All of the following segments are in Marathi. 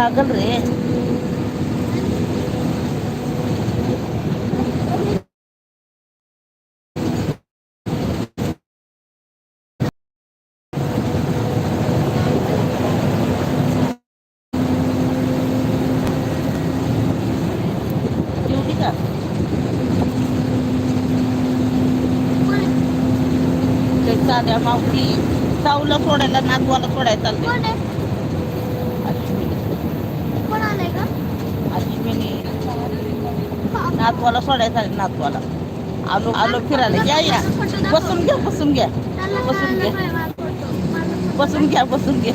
लागल रे जेवली का ते साध्या मावशी साऊला सोडायला नातवाला सोडायला चालते कोण आहे कोण आलंय का अश्विनी नातवाला सोडायला चालते नातवाला. आलो आलो फिरायला. या या. बसून घ्या बसून घ्या. बसून घे. कळालं नाही माझा फोटो. माझा बसून घ्या बसून घ्या.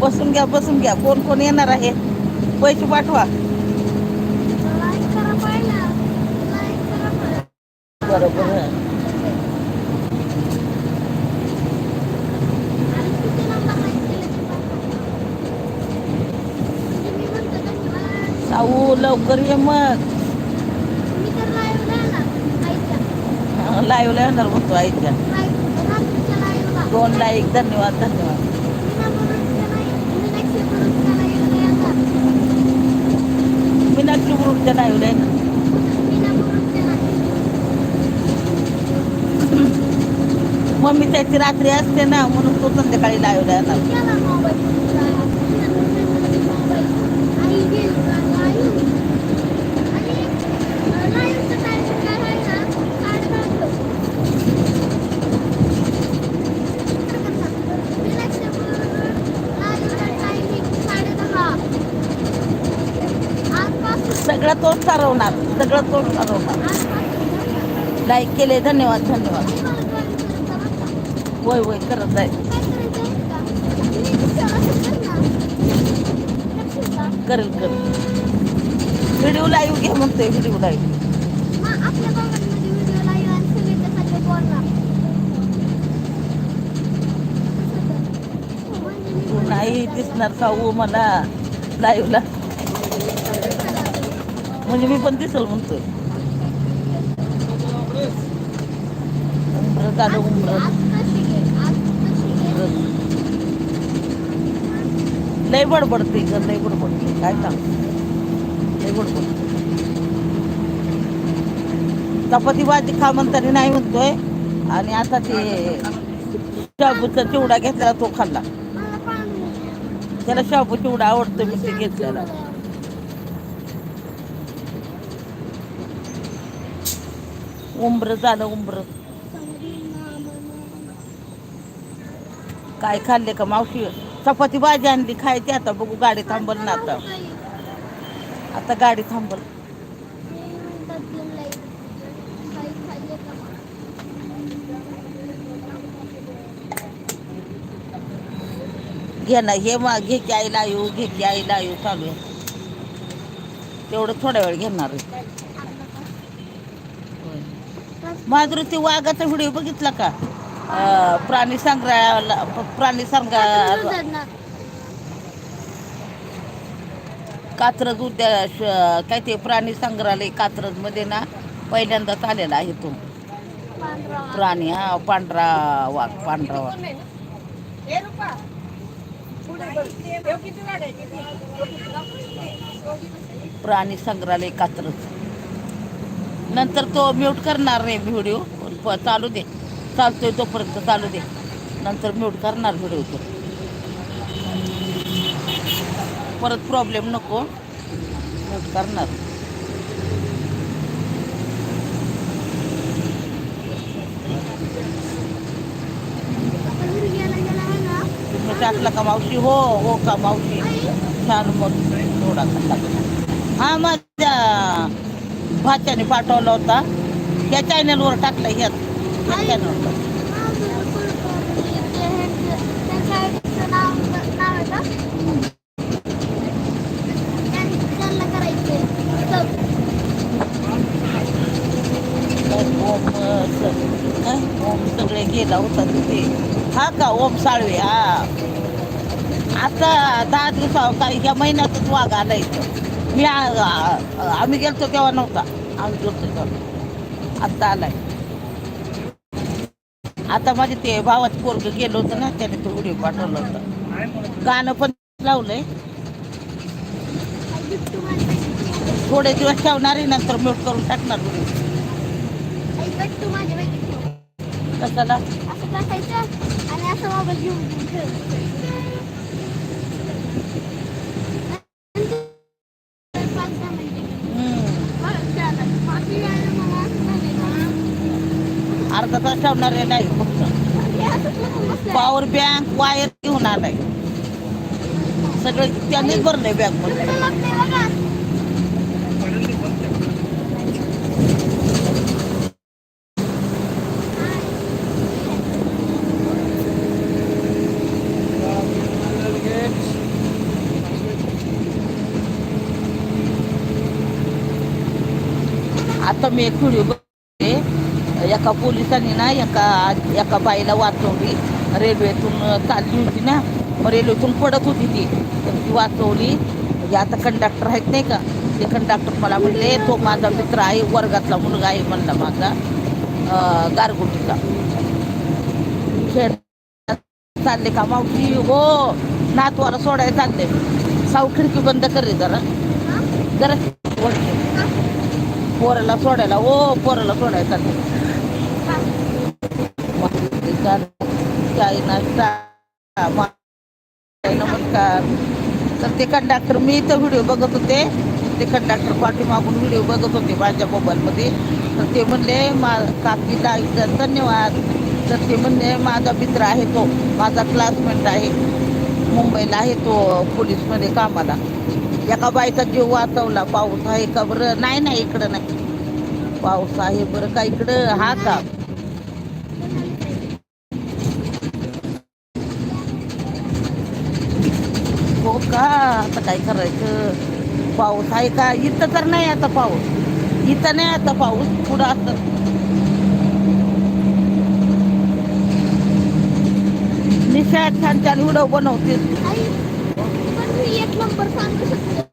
बसून घ्या बसून घ्या. कोण कोण येणार आहे? पैसे पाठवा. बरोबर आणि किती नंबर लाईक केले ते पाठवा. म्हणजे मी म्हणतो साऊ लवकर ये मग. मी तर live ला येणार, म्हणतो आईच्या. दोन लाईक धन्यवाद धन्यवाद. मीनाक्षी ग्रुपच्या लाईव्ह येणार. मम्मी त्याची रात्री असते ना म्हणून तो संध्याकाळी लाईव्ह येणार. सगळं तोच चालवणार सगळं तोच चालवणार लाईक केले धन्यवाद धन्यवाद. वय वय होय होय करत आहे काय करायचं आहे का? मी विचार असं कर ना. लक्षात का? करेल करेल. व्हिडिओ लाईव्ह घे म्हणतोय व्हिडिओ लाईव्ह तू नाही दिसणार साऊ मला लाईव्हला म्हणजे मी पण दिसल म्हणतोय. उमरं झालं उमरं आज कशी घे? आज कशी घे? लय बडबडते ग लय बडबडते काय सांग? लय बडबडते चपाती भाजी खा म्हणताना नाही म्हणतोय. आणि आता ते शाबूचा चिवडा घेतलेला तो खाल्ला. त्याला शाबू चिवडा आवडतो मी ते घेतलेला. उंबर झालं उंबर. काय खाल्ले का मावशी? चपाती भाजी आणली खायची आता बघू गाडी थांबल ना आता. आता गाडी थांबल घे ना हे मा घे की आईला येऊ घे की आईला येऊ चालू. आहे तेवढं थोड्या वेळ घेणार आहे. माधुरी ते वाघाचा व्हिडिओ बघितला का? प्राणी संग्रहालयाला प्राणी संग्रह कात्रज उद्या श- काय ते प्राणी संग्रहालय कात्रजमध्ये ना पहिल्यांदाच आलेला आहे तो. प्राणी हा पांढरा वाघ पांढरा वाघ. प्राणी संग्रहालय कात्रज. नंतर तो म्यूट करणार नाही व्हिडिओ चालू दे. चालतोय तोपर्यंत चालू दे. नंतर म्यूट करणार व्हिडिओ तो. परत प्रॉब्लेम नको. म्यूट करणार. तुम्ही टाकला का मावशी? हो हो का मावशी? छान मग. थोडा हा माझ्या भाच्याने पाठवला होता. या चॅनलवर टाकला ह्यात. ओम ओम सगळे गेला होता तिथे हा का ओम साळवे हा आता दहा दिवसा काही या महिन्यातच वाघ आला इथं मी आम्ही गेलतो तेव्हा नव्हता. आम्ही गेलतो तेव्हा. आत्ता आलाय. आता माझे ते भावात पोरग गेलो होतं ना त्याने तो व्हिडिओ पाठवला होता. गाणं पण लावलंय. थोडे दिवस ठेवणार आहे नंतर म्यूट करून टाकणार व्हिडिओ आई कशाला? असं टाकायचं आणि असं मोबाईल घेऊन घेऊन ठेवायचं. नंतर पाच दहा मिनिटं हम्म. बरं, खेळायला. बाकी काय मला असं झालंय ना. नाही फक्त पॉवर बँक वायर घेऊन आलाय सगळं त्यांनीच भरलंय बँकमध्ये आता मी एक व्हिडिओ एका पोलिसांनी ना एका एका बाईला वाचवली. रेल्वेतून चालली होती ना मग रेल्वेतून पडत होती ती. तर ती वाचवली. म्हणजे आता कंडक्टर आहेत नाही का? ते कंडक्टर मला म्हणले तो माझा मित्र आहे वर्गातला मुलगा आहे म्हणला माझा गारगुटीचा. खेळ चालले का मावशी? हो नातवाला सोडाय चालले. साऊ खिडकी बंद कर जरा. जरा पोराला सोडायला हो पोराला सोडायला चालले. चाय नाश्ता नमस्कार तर ते कंडक्टर मी इथं व्हिडिओ बघत होते. ते कंडक्टर पाठीमागून व्हिडिओ बघत होते माझ्या मोबाईलमध्ये तर ते म्हणले मा काकीला इथं धन्यवाद. तर ते म्हणले माझा मित्र आहे तो. माझा क्लासमेट आहे. मुंबईला आहे तो पोलीसमध्ये कामाला. एका बाईचा जीव वाचवला. पाऊस आहे का बरं? नाही नाही इकडं नाही. पाऊस आहे बरं का इकडं? हा का? हो का? आता काय करायचं? पाऊस आहे का? इथं तर नाही आता पाऊस. इथं नाही आता पाऊस पुढं असत निशा छान छान व्हिडिओ बनवते आई, पण मी एक नंबर सांगू शकते.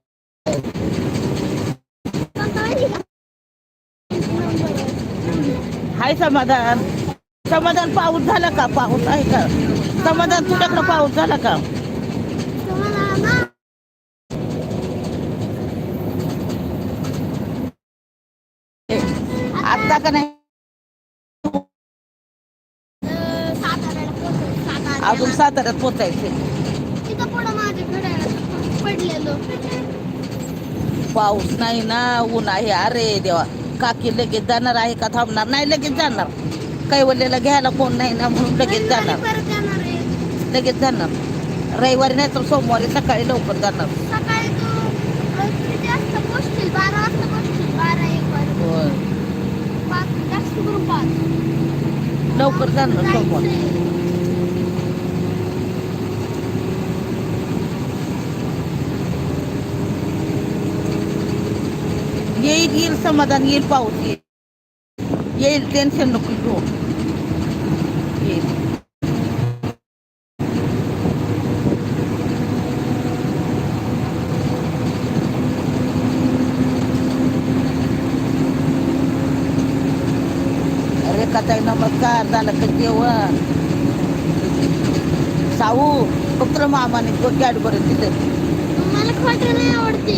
कोणता माहिती का? एक नंबर. हाय समाधान. समाधान पाऊस झाला का? पाऊस आहे का? समाधान तुझ्याकडं पाऊस झाला का तुम्हाला ना आता का नाही. अजून साताऱ्यात पोचायचे पाऊस नाही ना ऊन आहे. अरे देवा काकी लगेच जाणार आहे का? थांबणार नाही लगेच जाणार. कैवल्याला घ्यायला कोण नाही ना म्हणून लगेच जाणार. लगेच जाणार. रविवारी नाही तर सोमवारी सकाळी लवकर जाणार. सकाळी तू रोज किती वाजता पोहोचशील बारा वाजता पोहोचशील बारा एक वाजता होय. पाच जास्त करून पाच लवकर जाणार सोमवार जायचंय. येईल येईल समाधान येईल पाऊस येईल येईल टेन्शन नको घेऊ येईल रेखाताई नमस्कार झालं का जेवण? साऊ फक्त मामाने मला खोटं नाही आवडते.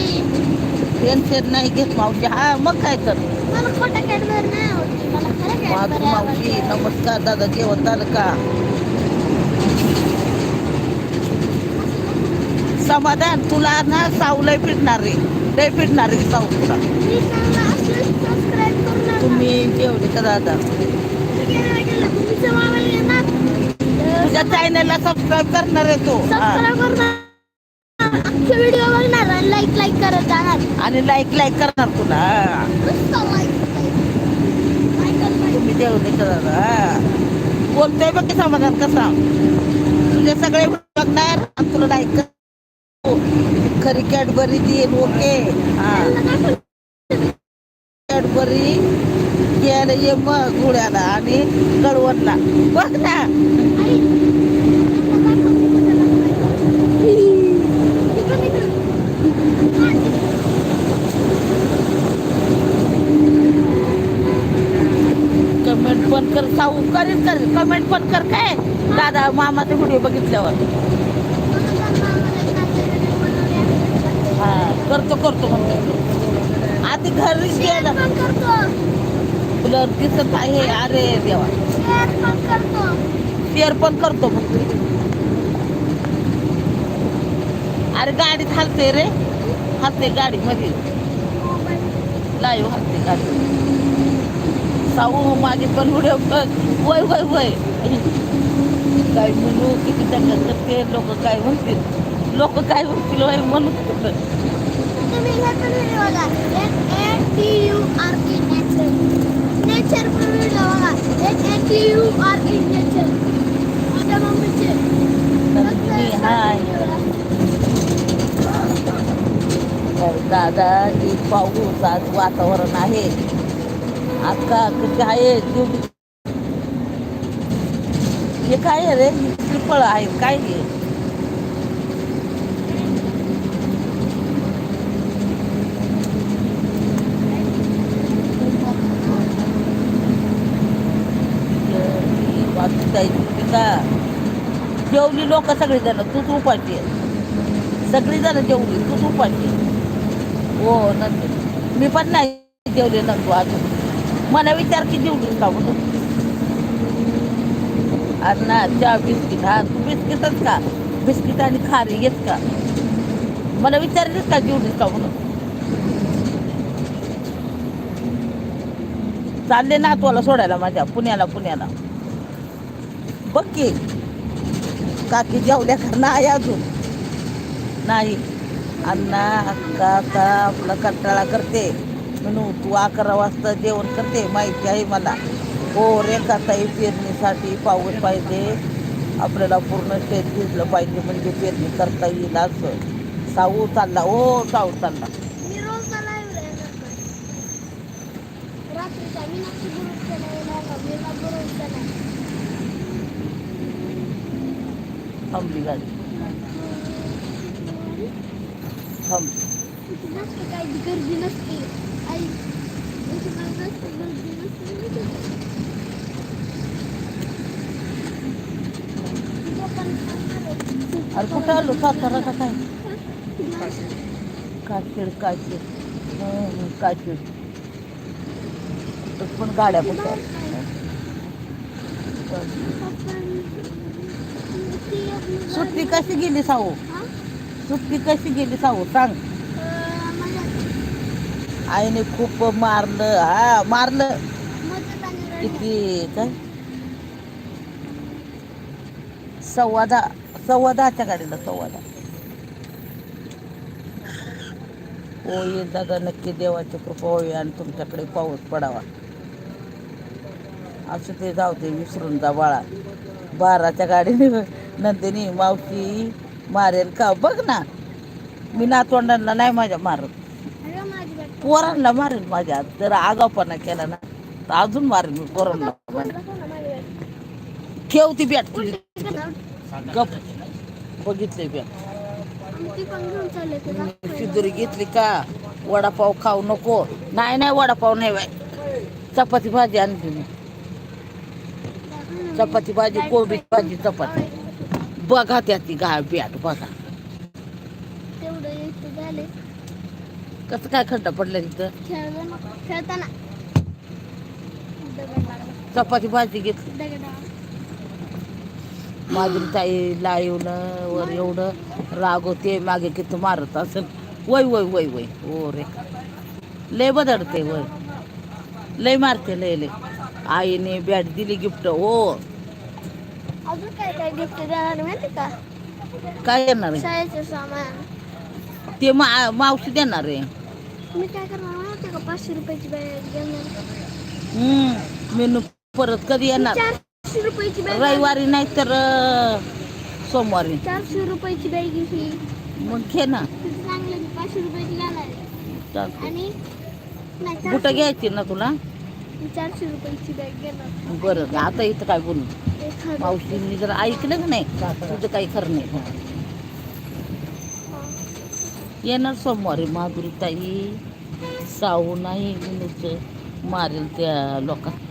टेन्शन नाही घेत मावशी. हा मग काय तर. मावशी नमस्कार दादा जेवण झालं का? समाधान तुला ना साऊ लय पिटणार रे. लय पिटणार रे साऊ तुला मी चांगलं असलं सबस्क्राईब करू नका तुम्ही जेवले का दादा तुझ्या चॅनलला सबस्क्राईब करणार आहे तो. व्हिडिओ बघणार आणि लाईक लाईक करत जाणार आणि लाईक लाईक करणार तुला. तुम्ही जेवले का दादा. बोलतोय बघ की समाधान कसा. तुझे सगळे बघणार आणि तुला लाईक खरी कॅडबरी देईल ओके हा. कॅडबरी घ्यायला ये मग धुळ्याला आणि कळवणला. बघ ना. कमेंट पण कर साऊ करीन कर कमेंट पण कर काय? दादा मामाचे व्हिडिओ बघितल्यावर. हा करतो करतो म्हणतो आधी घरी गेलं. ब्लर दिसत आहे अरे देवा शेअर पण करतो मग अरे गाडीत हलते रे हलते गाडी मध्ये लाईव्ह हलते गाडी साऊ मागे पण व्हिडिओ वय वय वय काय म्हणू किती दंगा करते लोक काय म्हणतील लोक काय म्हणतील वय म्हणून नेचर पण व्हिडिओ बघा. H A U R E nature माझ्या मम्मीचे मी हाय तर दादा ही पाऊस आज वातावरण आहे. आता जीव हे काय रे? फळ आहे काय हे? का जेवली लोक सगळी जण तूच उपाशी आहे. सगळी जेवली तूच उपाशी हो नंतर मी पण नाही जेवले नंतर अजून. मला विचार की जेवली का म्हणून? ना चहा बिस्किट हा तू बिस्किटच का? बिस्किट आणि खारी येत का? मला विचारलीस का जेवलीस का म्हणून? चालले ना तुला सोडायला माझ्या पुण्याला पुण्याला. बघ की. काकी जेवल्या का? नाही अजून. नाही. अण्णा अक्का आता आपला कंटाळा करते. म्हणून तू अकरा वाजता जेवण करते माहिती आहे मला. हो रेखाताई पेरणीसाठी पाऊस पाहिजे. आपल्याला पूर्ण शेत भिजलं पाहिजे म्हणजे पेरणी करता येईल असं. साऊ चालला. हो साऊ चालला मी रोज लाईव्ह राहणार रात्रीचा मीनाक्षी गुरुचा लाईव्ह मीना गुरुचा नाही थांबली गाडी थांब तिथे नसते काही गर्दी नसते आई इथे काय नसते गर्दी नसते तिथे पण थांबणार आहे. अरे कुठं आलो सातारा का काय काशीड काशीड हं, काशीड तर पण गाड्या कुठं आहेत? सुट्टी कशी गेली साऊ सुट्टी कशी गेली साऊ सांग. आईने खूप मारलं. हा मारलं. किती? काय? सव्वा दहा सव्वा दहाच्या गाडीला सव्वा दहा. हो जागा नक्की देवाची कृपा होई आणि तुमच्याकडे पाऊस पडावा. असं ते जाऊ दे विसरून जा बाळा. बाराच्या गाडीने नंदिनी मावशी मारेल का? बघ ना. मी नातवंडांना नाही माझ्या मारत. पोरांना मारेल माझ्या. जर आगावपणा केला ना तर अजून मारेल मी पोरांना. ठेव ती बॅट. तुझी गप. बघितले बॅट. शिदुरी घेतली का? वडापाव खाऊ नको. नाही नाही वडापाव नाही बाय चपाती भाजी आणली मी. चपाती भाजी कोरडी भाजी चपाती. बघा त्या ती गा बॅट बघा. तेवढं इथं झाले. कसं काय खड्डा पडला तिथं खेळताना खेळताना. दगड लागला चपाती भाजी घेतली. दगड माझी ताई लाईवलं वर एवढं रागवते मागे किती मारत असेल. वय वय वय वय. हो रे. लय बदडते वय. लय मारते लय लय. आईने बॅट दिली गिफ्ट. हो. अजून काय काय गिफ्ट देणार माहिती का? काय आहे? शाळेचं सामान. ते मा मावशी देणार आहे. मी काय करणार माहिती का? पाचशे रुपयाची बॅग घेणार. हम्म मेनू परत कधी येणार? चारशे रुपयाची बॅग रविवारी नाही तर अं, सोमवारी. चारशे रुपयाची बॅग घेतली मग घे ना. तिथे चांगलं की पाचशे रुपयाची. चालतंय. आणि नाही बुटं चारशे घ्यायची ना तुला? मी चारशे रुपयाची बॅग घेणार. बरं आता इथं काय बोलू? मावशींनी जर ऐकलं की नाही तुझं काही खरं नाही. येणार सोमवारी माधुरी ताई साऊ नाही मारेल त्या लोकांना.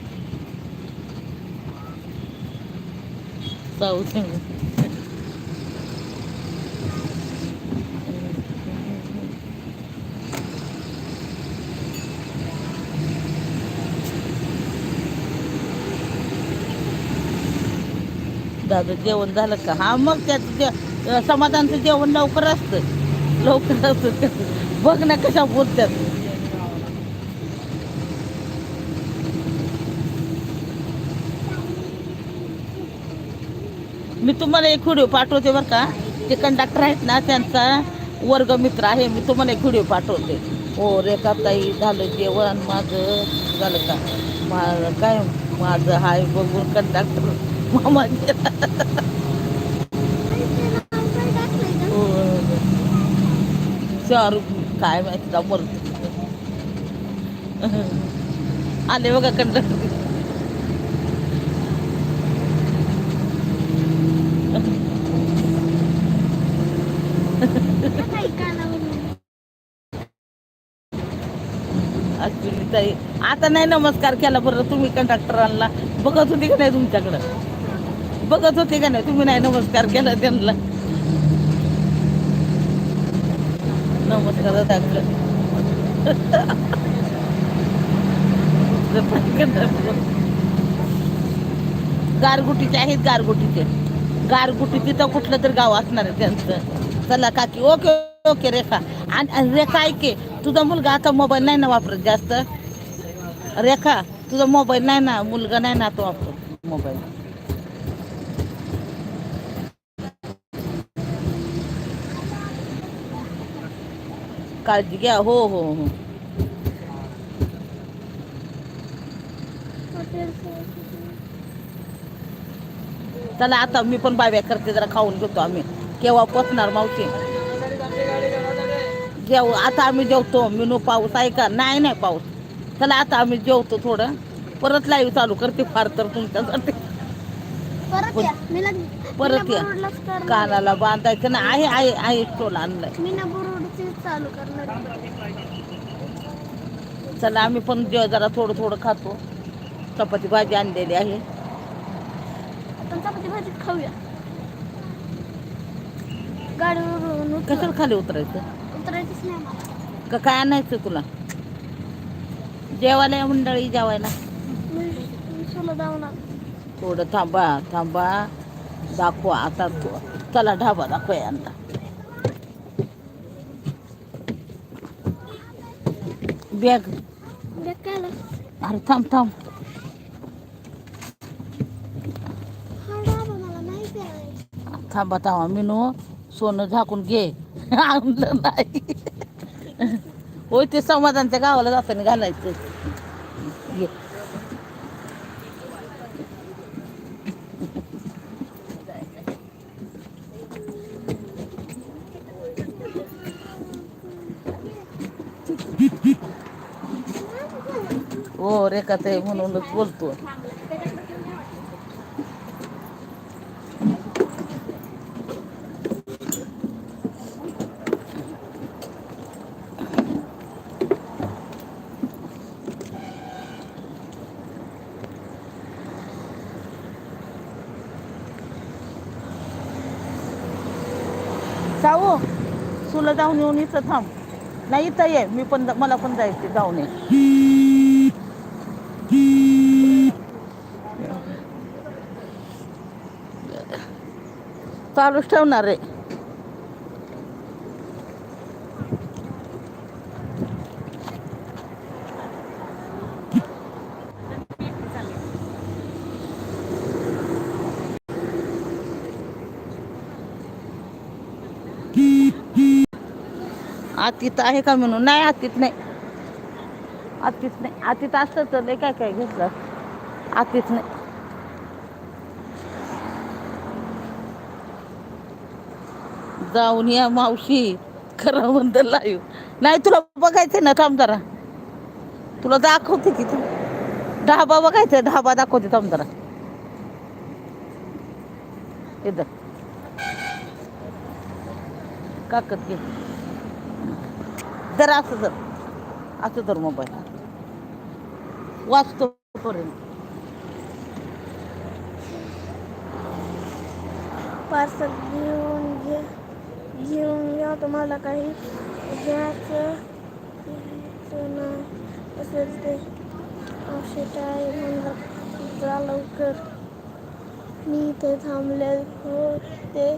साऊ दादा जेवण झालं का? हा मग त्याचं जे समाधानचं जेवण लवकर असतं. लवकर असतं बघ ना कशा बोलतात मी तुम्हाला एक व्हिडिओ पाठवते बरं का? ते कंडक्टर आहेत ना त्यांचा वर्गमित्र आहे. मी तुम्हाला एक व्हिडिओ पाठवते. हो रेखाताई झालं जेवण माझं. झालं का? मा काय? माझं हाय बघून कंडक्टर मामा गेला. शाहरुख काय माहिती का मरतो आले बघा कंडक्टर आता नाही नमस्कार केला बरं तुम्ही कंडक्टर आणला. बघत होती का नाही तुमच्याकडं. बघत होते का नाही? तुम्ही नाही नमस्कार केला त्यांना. नमस्कार गारगुटीचे आहेत गारगुटीचे. गारगुटी तिथं कुठलं तर गाव असणार आहे त्यांचं. चला काकी ओके ओके रेखा. आणि आणि रेखा ऐके तुझा मुलगा आता मोबाईल नाही ना वापरत जास्त? रेखा तुझा मोबाईल नाही ना मुलगा नाही ना तो वापरत. मोबाईल काळजी घ्या. हो हो हो. चला आता मी पण बाब्या करते जरा खाऊन घेतो आम्ही. केव्हा पोचणार मावशी? जेव आता आम्ही जेवतो. मिनू पाऊस आहे का? नाही नाही पाऊस. चला आता आम्ही जेवतो थोडं. परत लाईव्ह चालू करते फार तर तुमच्यासाठी. परत या. कानाला बांधायचं ना. आहे आहे आहे स्टोल आणलाय चालू करणार चला आम्ही पण जरा थोडं थोडं खातो. चपाती भाजी आणलेली आहे. आपण चपाती भाजी खाऊया. गाडीवरून कशाला खाली उतरायचं? उतरायचंच नाही का काय आणायचं तुला? जेवायला या मंडळी जेवायला. थोडं थांबा थांबा. दाखवा आता तो- चला ढाबा दाखवा यांना. बॅग. अरे थांब थांब. थांबा थांबा मिनू. सोनं झाकून घे. आणलं नाही. होय ते समाधानच्या गावाला जाताना घालायचं. घे हो म्हणूनच बोलतो जाऊ. तुला जाऊन येऊन इथं थांब. नाही इथं ये. मी पण मला पण जायचे जाऊन ये. चालूच ठेवणार आहे. आतीत आहे का म्हणून? नाही आतीत नाही. आतीत नाही. आतीत असतं तर काय काय घेतलं? आतीत नाही. जाऊन या मावशी. खरं म्हणत लाईव्ह नाही तुला बघायचं ना थांब जरा. तुला दाखवते की तू. ढाबा बघायचा ढाबा दाखवते थांब जरा. इथं काकत घे. जरा असं जर असं तर मोबाईल. वाचतो पर्यंत पार्सल घेऊन घ्या या तुम्हाला काही घ्यायचं घ्यायचं नाही असेल ते औषध आहे म्हणलं जा लवकर. मी इथे थांबले होते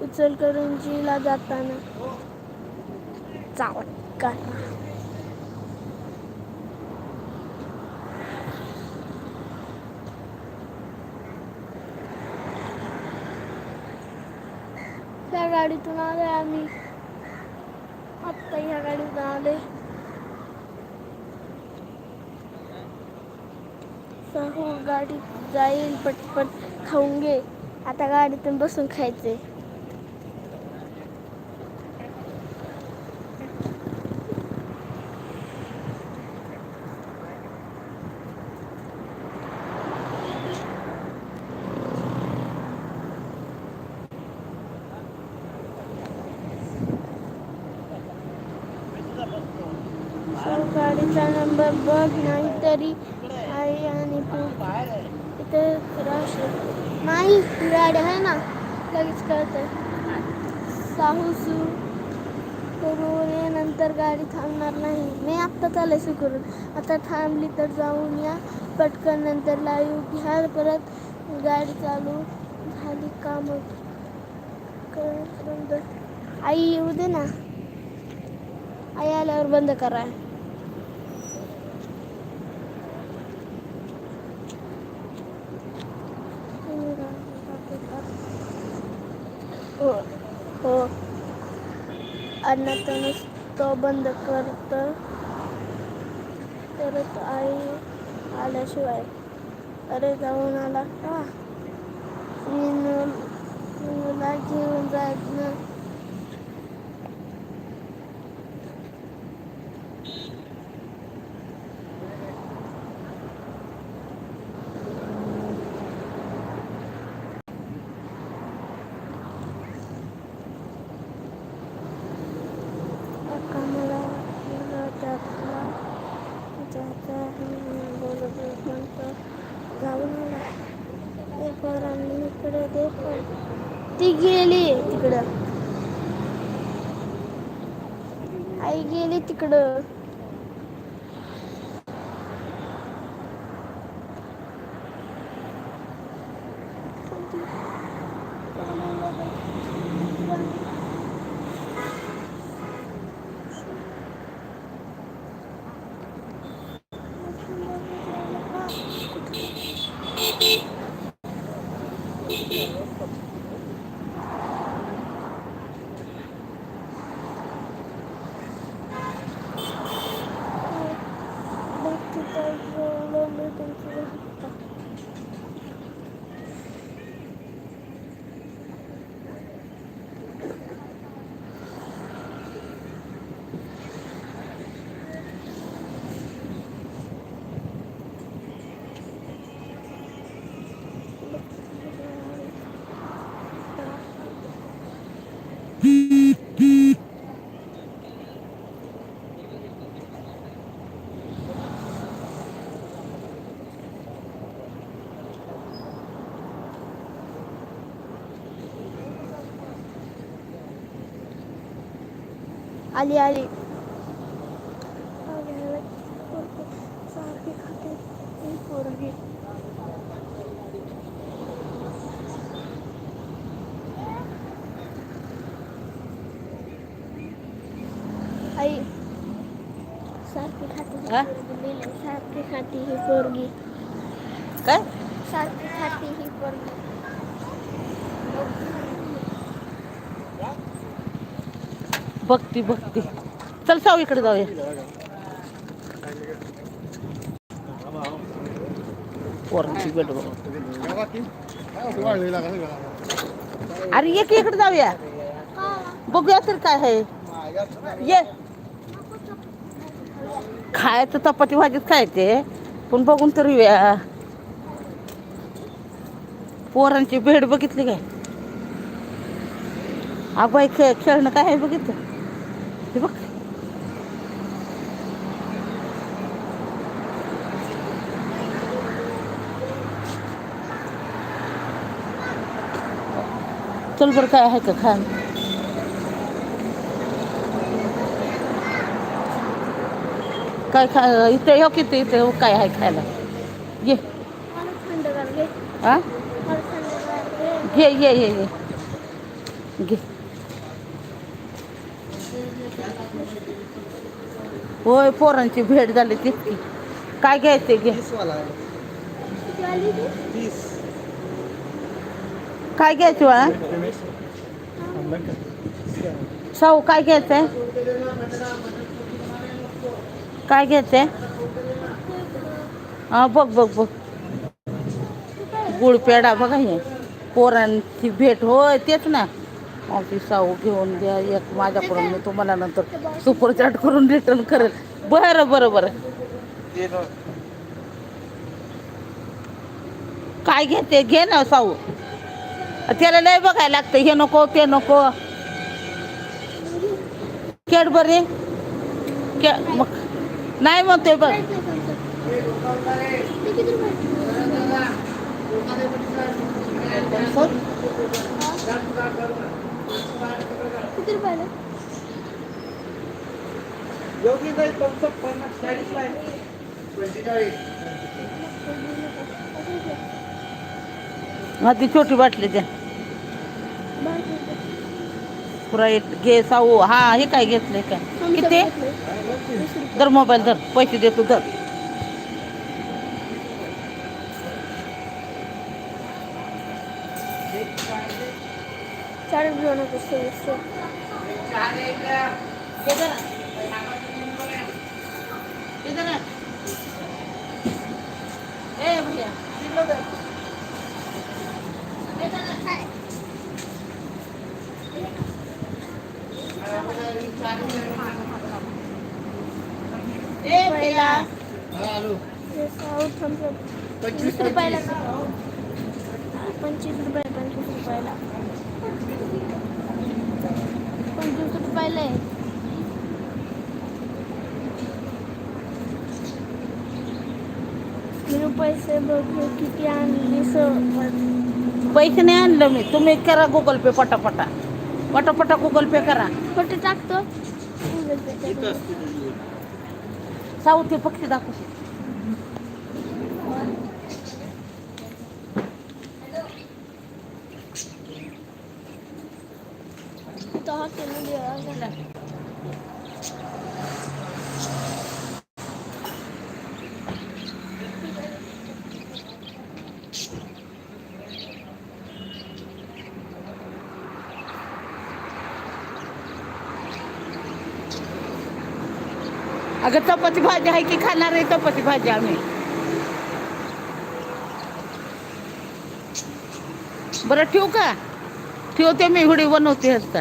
इचलकरंजीला जाताना. चावत करा ह्या गाडीतून आले आम्ही. आत्ता ह्या गाडीतून आले हो गाडीत जाईल पटपट. खाऊन घे. आता गाडीतून बसून खायचे साहू गाडीचा नंबर बघ नाही तरी आहे आणि तू इथे राहशील नाही रेड गाडी आहे ना. लगेच कळतंय. साहू सुरू करून नंतर गाडी थांबणार नाही. मी आत्ता चालले करून आता थांबली तर जाऊन या. पटकन नंतर लाईव्ह घ्या परत गाडी चालू झाली का मग? बंद आई येऊ दे ना. आई आल्यावर बंद करा हो हो तर तो बंद करत करत आई आल्याशिवाय अरे जाऊन आला का? मीनूला घेऊन ना काका मला वाटलं त्यातला ज्याचा बोलत पण तो जाऊन आला ते पोरांनी इकडे दे पण ती गेली तिकडं आई गेली तिकडं बघ तिथं जेवलं त्यांची हप्ता आली आली. ही आई. सारखी खाते ही. सारखी खाती ही पोरगी. काय? सारखी खाती ही पोरगी. बघती बघती चल साऊ इकडे जाऊया. अरे ये की इकडे जाऊया? बघूया ये. खायचं चपाती भाजीच खायचे पण बघून तर येऊया. पोरांची भेट बघितली काय? आबाई खेळ, खेळणं काय आहे हे बघ चल बरं काय आहे का खायला काय खा इथे हो किती इथे हो काय आहे खायला ये हा घे ये ये ये घे होय पोरांची भेट झाली तितकी. काय घ्यायचे घे. किती आली ती काय घ्यायचं बाळा? शाहू काय घ्यायचंय? काय घ्यायचंय? हा बघ बघ बघ. गुळ पेडा बघा हे. पोरांची भेट होय तेच ना. ऑफिस शाहू हो, घेऊन द्या एक माझ्याकडून मी तुम्हाला नंतर सुपरचाट करून रिटर्न करेल. बरं बरं बरं. काय घेते? घे ना साऊ. त्याला लय बघायला लागतं हे नको ते नको. कॅडबरी के मग नाही म्हणतोय बघ. ते किती रुपये किती रुपयाला हा ती छोटी बाटली द्या स्प्राईट घे साऊ हा हे काय घेतलंय काय? किती? दर मोबाईल धर पैसे देतो धर. चार पंचवीस रुपयाला. पंचवीस रुपये पंचवीस रुपयाला. आहे मी पैसे बघू किती आणली पैसे नाही आणलं मी. तुम्ही करा गुगल पे पटापटा. पटापटा गुगल पे करा. कुठे टाकतो. Google Pay च्या साऊ ते पक्षी दाखव तो हॉटेलमध्ये आला. अगं चपाती भाजी आहे की खाणार आहे? चपाती भाजी आम्ही. बरं ठेवू का? ठेवते मी हुडी बनवते असता